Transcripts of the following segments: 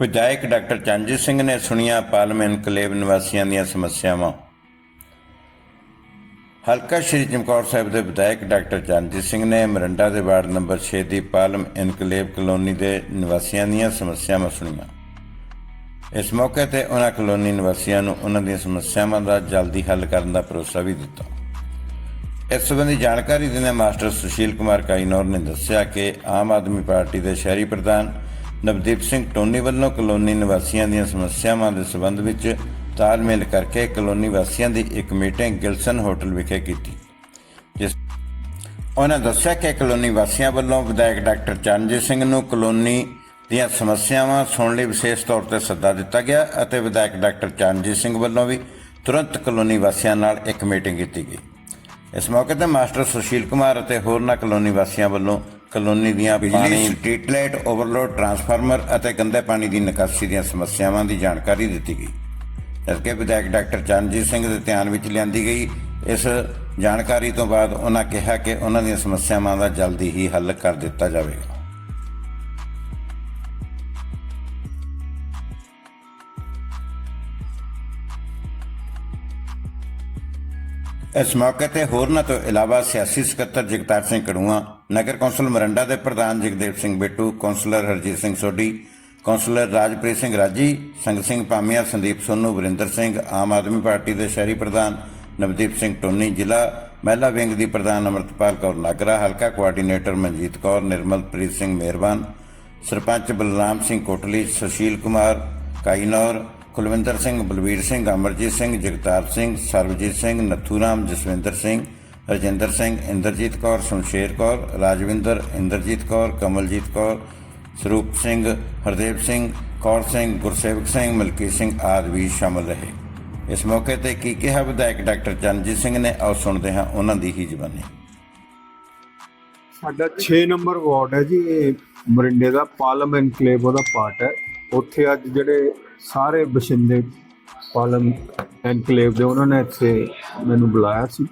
ਵਿਧਾਇਕ ਡਾਕਟਰ ਚੰਜੀਤ ਸਿੰਘ ਨੇ ਸੁਣੀਆਂ ਪਾਲਮ ਇਨਕਲੇਵ ਨਿਵਾਸੀਆਂ ਦੀਆਂ ਸਮੱਸਿਆਵਾਂ। ਹਲਕਾ ਸ਼੍ਰੀ ਚਮਕੌਰ ਸਾਹਿਬ ਦੇ ਵਿਧਾਇਕ ਡਾਕਟਰ ਚੰਜੀਤ ਸਿੰਘ ਨੇ ਮਰੰਡਾ ਦੇ ਵਾਰਡ ਨੰਬਰ 6 ਦੀ ਪਾਲਮ ਇਨਕਲੇਵ ਕਲੋਨੀ ਦੇ ਨਿਵਾਸੀਆਂ ਦੀਆਂ ਸਮੱਸਿਆਵਾਂ ਸੁਣੀਆਂ। ਇਸ ਮੌਕੇ ਤੇ ਉਹਨਾਂ ਕਲੋਨੀ ਨਿਵਾਸੀਆਂ ਨੂੰ ਉਹਨਾਂ ਦੀਆਂ ਸਮੱਸਿਆਵਾਂ ਦਾ ਜਲਦੀ ਹੱਲ ਕਰਨ ਦਾ ਭਰੋਸਾ ਵੀ ਦਿੱਤਾ। ਇਸ ਸੰਬੰਧੀ ਜਾਣਕਾਰੀ ਦਿੰਦਿਆਂ ਮਾਸਟਰ ਸੁਸ਼ੀਲ ਕੁਮਾਰ ਕਾਈਨੌਰ ਨੇ ਦੱਸਿਆ ਕਿ ਆਮ ਆਦਮੀ ਪਾਰਟੀ ਦੇ ਸ਼ਹਿਰੀ ਪ੍ਰਧਾਨ ਨਵਦੀਪ ਸਿੰਘ ਟੋਨੀ ਵੱਲੋਂ ਕਲੋਨੀ ਨਿਵਾਸੀਆਂ ਦੀਆਂ ਸਮੱਸਿਆਵਾਂ ਦੇ ਸੰਬੰਧ ਵਿੱਚ ਤਾਲਮੇਲ ਕਰਕੇ ਕਲੋਨੀ ਵਾਸੀਆਂ ਦੀ ਇੱਕ ਮੀਟਿੰਗ ਗਿਲਸਨ ਹੋਟਲ ਵਿਖੇ ਕੀਤੀ, ਜਿਸ ਉਹਨਾਂ ਦੱਸਿਆ ਕਿ ਕਲੋਨੀ ਵਾਸੀਆਂ ਵੱਲੋਂ ਵਿਧਾਇਕ ਡਾਕਟਰ ਚਰਨਜੀਤ ਸਿੰਘ ਨੂੰ ਕਲੋਨੀ ਦੀਆਂ ਸਮੱਸਿਆਵਾਂ ਸੁਣਨ ਲਈ ਵਿਸ਼ੇਸ਼ ਤੌਰ ਤੇ ਸੱਦਾ ਦਿੱਤਾ ਗਿਆ ਅਤੇ ਵਿਧਾਇਕ ਡਾਕਟਰ ਚਰਨਜੀਤ ਸਿੰਘ ਵੱਲੋਂ ਵੀ ਤੁਰੰਤ ਕਲੋਨੀ ਵਾਸੀਆਂ ਨਾਲ ਇੱਕ ਮੀਟਿੰਗ ਕੀਤੀ ਗਈ। ਇਸ ਮੌਕੇ ਤੇ ਮਾਸਟਰ ਸੁਸ਼ੀਲ ਕੁਮਾਰ ਅਤੇ ਹੋਰਨਾਂ ਕਲੋਨੀ ਵਾਸੀਆਂ ਵੱਲੋਂ ਕਲੋਨੀ ਦੀਆਂ ਪਾਣੀ ਸਟਰੀਟ ਲਾਈਟ ਓਵਰਲੋਡ ਟਰਾਂਸਫਾਰਮਰ ਅਤੇ ਗੰਦੇ ਪਾਣੀ ਦੀ ਨਿਕਾਸੀ ਦੀਆਂ ਸਮੱਸਿਆਵਾਂ ਦੀ ਜਾਣਕਾਰੀ ਦਿੱਤੀ ਗਈ। ਜਦਕਿ ਵਿਧਾਇਕ ਡਾਕਟਰ ਚਰਨਜੀਤ ਸਿੰਘ ਦੇ ਧਿਆਨ ਵਿੱਚ ਲਿਆਂਦੀ ਗਈ। ਇਸ ਜਾਣਕਾਰੀ ਤੋਂ ਬਾਅਦ ਉਹਨਾਂ ਕਿਹਾ ਕਿ ਉਹਨਾਂ ਦੀਆਂ ਸਮੱਸਿਆਵਾਂ ਦਾ ਜਲਦੀ ਹੀ ਹੱਲ ਕਰ ਦਿੱਤਾ ਜਾਵੇਗਾ। ਇਸ ਮੌਕੇ ਤੇ ਹੋਰਨਾਂ ਤੋਂ ਇਲਾਵਾ ਸਿਆਸੀ ਸਕੱਤਰ ਜਗਤਾਰ ਸਿੰਘ ਕੜੂਆ ਨਗਰ ਕੌਂਸਲ ਮਰੰਡਾ ਦੇ ਪ੍ਰਧਾਨ ਜਗਦੇਵ ਸਿੰਘ ਬਿੱਟੂ, ਕੌਂਸਲਰ ਹਰਜੀਤ ਸਿੰਘ ਸੋਢੀ, ਕੌਂਸਲਰ ਰਾਜਪ੍ਰੀਤ ਸਿੰਘ ਰਾਜੀ ਸੰਗ ਸਿੰਘ ਪਾਮੀਆ, ਸੰਦੀਪ ਸੋਨੂ, ਵਰਿੰਦਰ ਸਿੰਘ, ਆਮ ਆਦਮੀ ਪਾਰਟੀ ਦੇ ਸ਼ਹਿਰੀ ਪ੍ਰਧਾਨ ਨਵਦੀਪ ਸਿੰਘ ਟੋਨੀ, ਜ਼ਿਲ੍ਹਾ ਮਹਿਲਾ ਵਿੰਗ ਦੀ ਪ੍ਰਧਾਨ ਅਮਰਤਪਾਲ ਕੌਰ ਨਾਗਰਾ, ਹਲਕਾ ਕੋਆਰਡੀਨੇਟਰ ਮਨਜੀਤ ਕੌਰ, ਨਿਰਮਲਪ੍ਰੀਤ ਸਿੰਘ ਮਿਹਰਬਾਨ ਸਰਪੰਚ ਬਲਰਾਮ ਸਿੰਘ ਕੋਟਲੀ, ਸੁਸ਼ੀਲ ਕੁਮਾਰ, ਕਾਈਨੌਰ, ਕੁਲਵਿੰਦਰ ਸਿੰਘ, ਬਲਵੀਰ ਸਿੰਘ, ਅਮਰਜੀਤ ਸਿੰਘ, ਜਗਤਾਰ ਸਿੰਘ, ਸਰਬਜੀਤ ਸਿੰਘ ਨਥੂਰਾਮ ਜਸਵਿੰਦਰ ਸਿੰਘ ਰਜਿੰਦਰ ਸਿੰਘ, ਇੰਦਰਜੀਤ ਕੌਰ ਸ਼ਮਸ਼ੇਰ ਕੌਰ, ਰਾਜਵਿੰਦਰ, ਇੰਦਰਜੀਤ ਕੌਰ, ਕਮਲਜੀਤ ਕੌਰ, ਸਰੂਪ ਸਿੰਘ, ਹਰਦੇਵ ਸਿੰਘ, ਕੌਰ ਸਿੰਘ, ਗੁਰਸੇਵਕ ਸਿੰਘ ਮਲਕੀ ਸਿੰਘ ਆਦਿ ਵੀ ਸ਼ਾਮਲ ਰਹੇ। ਇਸ ਮੌਕੇ ਤੇ ਕੀ ਕਿਹਾ ਵਿਧਾਇਕ ਡਾਕਟਰ ਚਰਨਜੀਤ ਸਿੰਘ ਨੇ, ਆਓ ਸੁਣਦੇ ਹਾਂ ਉਹਨਾਂ ਦੀ ਹੀ ਜ਼ਬਾਨੀ ਸਾਡਾ 6 ਨੰਬਰ ਵਾਰਡ ਹੈ ਜੀ, ਇਹ ਮਰਿੰਡੇ ਦਾ, ਪਾਲਮ ਇਨਕਲੇਵ ਉਹਦਾ ਪਾਰਟ ਹੈ। ਉੱਥੇ ਅੱਜ ਜਿਹੜੇ ਸਾਰੇ ਬਸ਼ਿੰਦੇ ਪਾਲਮ ਇਨਕਲੇਵ ਦੇ, ਉਹਨਾਂ ਨੇ ਇੱਥੇ ਮੈਨੂੰ ਬੁਲਾਇਆ ਸੀ।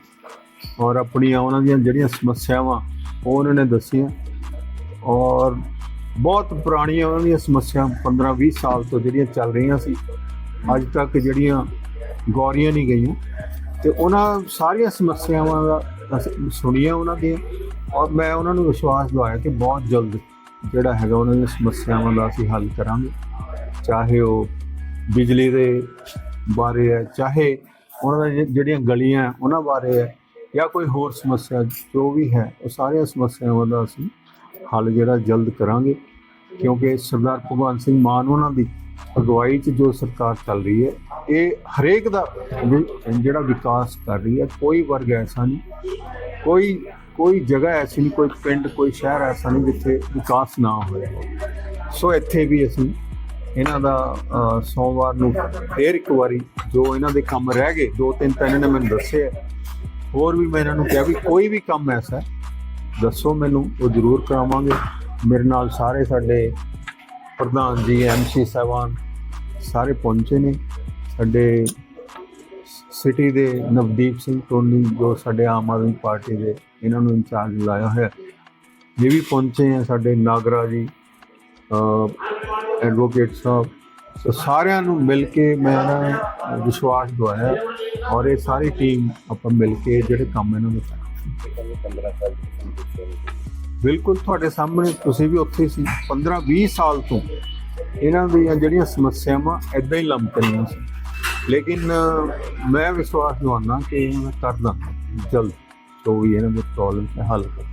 ਔਰ ਆਪਣੀਆਂ ਉਹਨਾਂ ਦੀਆਂ ਜਿਹੜੀਆਂ ਸਮੱਸਿਆਵਾਂ, ਉਹ ਉਹਨਾਂ ਨੇ ਦੱਸੀਆਂ। ਔਰ ਬਹੁਤ ਪੁਰਾਣੀਆਂ ਉਹਨਾਂ ਦੀਆਂ ਸਮੱਸਿਆ 15-20 ਸਾਲ ਤੋਂ ਜਿਹੜੀਆਂ ਚੱਲ ਰਹੀਆਂ ਸੀ, ਅੱਜ ਤੱਕ ਜਿਹੜੀਆਂ ਗੌਰੀਆਂ ਨਹੀਂ ਗਈਆਂ। ਤੇ ਉਹਨਾਂ ਸਾਰੀਆਂ ਸਮੱਸਿਆਵਾਂ ਦਾ ਅਸੀਂ ਸੁਣੀਆਂ ਉਹਨਾਂ ਦੀਆਂ, ਔਰ ਮੈਂ ਉਹਨਾਂ ਨੂੰ ਵਿਸ਼ਵਾਸ ਦਿਵਾਇਆ ਕਿ ਬਹੁਤ ਜਲਦ ਜਿਹੜਾ ਹੈਗਾ ਉਹਨਾਂ ਦੀਆਂ ਸਮੱਸਿਆਵਾਂ ਦਾ ਅਸੀਂ ਹੱਲ ਕਰਾਂਗੇ। ਚਾਹੇ ਉਹ ਬਿਜਲੀ ਦੇ ਬਾਰੇ ਹੈ, ਚਾਹੇ ਉਹਨਾਂ ਦੀਆਂ ਜਿਹੜੀਆਂ ਗਲੀਆਂ, ਉਹਨਾਂ ਬਾਰੇ ਹੈ ਜਾਂ ਕੋਈ ਹੋਰ ਸਮੱਸਿਆ ਜੋ ਵੀ ਹੈ, ਉਹ ਸਾਰੀਆਂ ਸਮੱਸਿਆਵਾਂ ਦਾ ਅਸੀਂ ਹੱਲ ਜਿਹੜਾ ਜਲਦ ਕਰਾਂਗੇ। ਕਿਉਂਕਿ ਸਰਦਾਰ ਭਗਵੰਤ ਸਿੰਘ ਮਾਨ ਉਹਨਾਂ ਦੀ ਅਗਵਾਈ 'ਚ ਜੋ ਸਰਕਾਰ ਚੱਲ ਰਹੀ ਹੈ, ਇਹ ਹਰੇਕ ਦਾ ਵਿ- ਜਿਹੜਾ ਵਿਕਾਸ ਕਰ ਰਹੀ ਹੈ, ਕੋਈ ਵਰਗ ਐਸਾ ਨਹੀਂ। ਕੋਈ ਕੋਈ ਜਗ੍ਹਾ ਐਸੀ ਨਹੀਂ, ਕੋਈ ਪਿੰਡ, ਕੋਈ ਸ਼ਹਿਰ ਐਸਾ ਨਹੀਂ ਜਿੱਥੇ ਵਿਕਾਸ ਨਾ ਹੋਵੇ। ਸੋ ਇੱਥੇ ਵੀ ਅਸੀਂ ਇਹਨਾਂ ਦਾ ਸੋਮਵਾਰ ਨੂੰ ਫੇਰ ਇੱਕ ਵਾਰੀ ਜੋ ਇਹਨਾਂ ਦੇ ਕੰਮ ਰਹਿ ਗਏ, ਦੋ ਤਿੰਨ ਤਾਂ ਇਹਨਾਂ ਨੇ ਮੈਨੂੰ ਦੱਸਿਆ। ਹੋਰ ਵੀ ਮੈਂ ਇਹਨਾਂ ਨੂੰ ਕਿਹਾ ਵੀ ਕੋਈ ਵੀ ਕੰਮ ਐਸਾ ਦੱਸੋ ਮੈਨੂੰ, ਉਹ ਜ਼ਰੂਰ ਕਰਾਵਾਂਗੇ। ਮੇਰੇ ਨਾਲ ਸਾਰੇ ਸਾਡੇ ਪ੍ਰਧਾਨ ਜੀ ਐਮਸੀ ਸਾਹਿਬਾਨ, ਸਾਰੇ ਪਹੁੰਚੇ ਨੇ। ਸਾਡੇ ਸਿਟੀ ਦੇ ਨਵਦੀਪ ਸਿੰਘ ਟੋਨੀ, ਜੋ ਸਾਡੇ ਆਮ ਆਦਮੀ ਪਾਰਟੀ ਦੇ ਇਹਨਾਂ ਨੂੰ ਇੰਚਾਰਜ ਲਾਇਆ ਹੋਇਆ, ਇਹ ਵੀ ਪਹੁੰਚੇ ਆ ਸਾਡੇ ਨਾਗਰਾ ਜੀ ਐਡਵੋਕੇਟ ਸਾਹਿਬ ਸੋ ਸਾਰਿਆਂ ਨੂੰ ਮਿਲ ਕੇ ਮੈਂ ਨਾ ਵਿਸ਼ਵਾਸ ਦਵਾਇਆ ਔਰ ਇਹ ਸਾਰੀ ਟੀਮ ਆਪਾਂ ਮਿਲ ਕੇ ਜਿਹੜੇ ਕੰਮ ਇਹਨਾਂ ਨੂੰ ਕਰਨਾ ਬਿਲਕੁਲ ਤੁਹਾਡੇ ਸਾਹਮਣੇ ਤੁਸੀਂ ਵੀ ਉੱਥੇ ਸੀ। 15 20 ਸਾਲ ਤੋਂ ਇਹਨਾਂ ਦੀਆਂ ਜਿਹੜੀਆਂ ਸਮੱਸਿਆਵਾਂ ਐਦਾਂ ਹੀ ਲੰਮਕ ਰਹੀਆਂ ਸੀ। ਲੇਕਿਨ ਮੈਂ ਵਿਸ਼ਵਾਸ ਦਵਾਉਣਾ ਕਿ ਇਹਨਾਂ ਦਾ ਕਰਦਾ ਜਲਦ ਜੋ ਵੀ ਇਹਨਾਂ ਦੇ ਪ੍ਰੋਬਲਮ ਹੈ ਹੱਲ ਕਰ।